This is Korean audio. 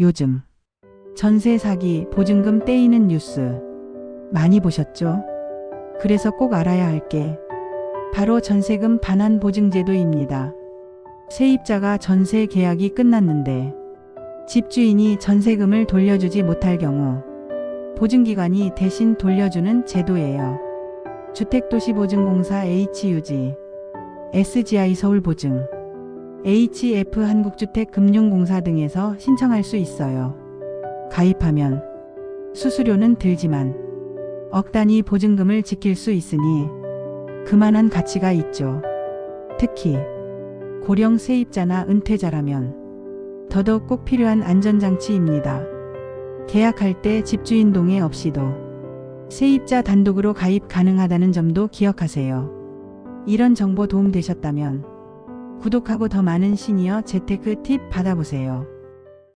요즘 전세 사기, 보증금 떼이는 뉴스 많이 보셨죠? 그래서 꼭 알아야 할 게 바로 전세금 반환 보증제도입니다. 세입자가 전세 계약이 끝났는데 집주인이 전세금을 돌려주지 못할 경우 보증기관이 대신 돌려주는 제도예요. 주택도시보증공사 HUG, SGI 서울보증, HF 한국주택금융공사 등에서 신청할 수 있어요. 가입하면 수수료는 들지만 억 단위 보증금을 지킬 수 있으니 그만한 가치가 있죠. 특히 고령 세입자나 은퇴자라면 더더욱 꼭 필요한 안전장치입니다. 계약할 때 집주인 동의 없이도 세입자 단독으로 가입 가능하다는 점도 기억하세요. 이런 정보 도움 되셨다면 구독하고 더 많은 시니어 재테크 팁 받아보세요.